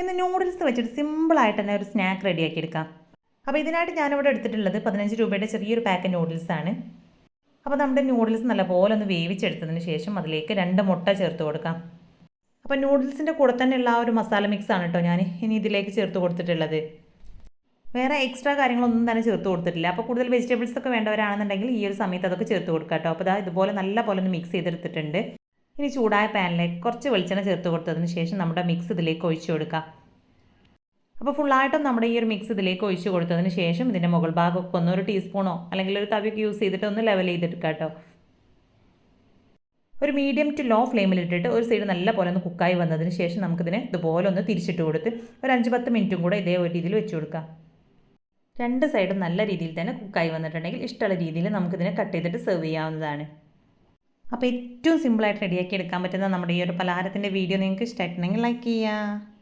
ഇന്ന് നൂഡിൽസ് വെച്ചിട്ട് സിമ്പിളായിട്ട് തന്നെ ഒരു സ്നാക്ക് റെഡിയാക്കി എടുക്കാം. അപ്പോൾ ഇതിനായിട്ട് ഞാനിവിടെ എടുത്തിട്ടുള്ളത് പതിനഞ്ച് രൂപയുടെ ചെറിയൊരു പാക്ക് ആണ്. അപ്പോൾ നമ്മുടെ നൂഡിൽസ് നല്ലപോലെ ഒന്ന് വേവിച്ചെടുത്തതിന് ശേഷം അതിലേക്ക് രണ്ട് മുട്ട ചേർത്ത് കൊടുക്കാം. അപ്പോൾ നൂഡിൽസിന്റെ കൂടെ തന്നെയുള്ള ആ ഒരു മസാല മിക്സ് ആണ് കേട്ടോ ഞാൻ ഇനി ഇതിലേക്ക് ചേർത്ത് കൊടുത്തിട്ടുള്ളത്. വേറെ എക്സ്ട്രാ കാര്യങ്ങളൊന്നും തന്നെ ചേർത്ത് കൊടുത്തിട്ടില്ല. അപ്പോൾ കൂടുതൽ വെജിറ്റബിൾസ് ഒക്കെ വേണ്ടവരാണെന്നുണ്ടെങ്കിൽ ഈ ഒരു സമയത്ത് അതൊക്കെ ചേർത്ത് കൊടുക്കാം കേട്ടോ അപ്പോൾ ഇതാ ഇതുപോലെ നല്ല പോലെ ഒന്ന് മിക്സ് ചെയ്തെടുത്തിട്ടുണ്ട്. ഇനി ചൂടായ പാനിലേക്ക് കുറച്ച് വെളിച്ചെണ്ണ ചേർത്ത് കൊടുത്തതിന് ശേഷം നമ്മുടെ മിക്സ് ഇതിലേക്ക് ഒഴിച്ചു കൊടുക്കുക അപ്പോൾ ഫുള്ളായിട്ടും നമ്മുടെ ഈ ഒരു മിക്സ് ഇതിലേക്ക് ഒഴിച്ചു കൊടുത്തതിന് ശേഷം ഇതിന്റെ മുകൾ ഭാഗമൊക്കെ ഒന്ന് ഒരു ടീസ്പൂണോ അല്ലെങ്കിൽ ഒരു തവിയൊക്കെ യൂസ് ചെയ്തിട്ട് ഒന്ന് ലെവൽ ചെയ്തെടുക്കുക കേട്ടോ. ഒരു മീഡിയം ടു ലോ ഫ്ലെയിമിലിട്ടിട്ട് ഒരു സൈഡ് നല്ല പോലെ ഒന്ന് കുക്കായി വന്നതിന് ശേഷം നമുക്കിതിനെ ഇതുപോലെ ഒന്ന് തിരിച്ചിട്ട് കൊടുത്ത് ഒരു അഞ്ച് പത്ത് മിനിറ്റും കൂടെ ഇതേ ഒരു രീതിയിൽ വെച്ച് കൊടുക്കാം. രണ്ട് സൈഡും നല്ല രീതിയിൽ തന്നെ കുക്കായി വന്നിട്ടുണ്ടെങ്കിൽ ഇഷ്ടമുള്ള രീതിയിൽ നമുക്കിതിനെ കട്ട് ചെയ്തിട്ട് സെർവ് ചെയ്യാവുന്നതാണ്. അപ്പോൾ ഏറ്റവും സിമ്പിളായിട്ട് റെഡിയാക്കി എടുക്കാൻ പറ്റുന്ന നമ്മുടെ ഈ ഒരു പലഹാരത്തിന്റെ വീഡിയോ നിങ്ങൾക്ക് ഇഷ്ടമായിട്ടുണ്ടെങ്കിൽ ലൈക്ക് ചെയ്യുക.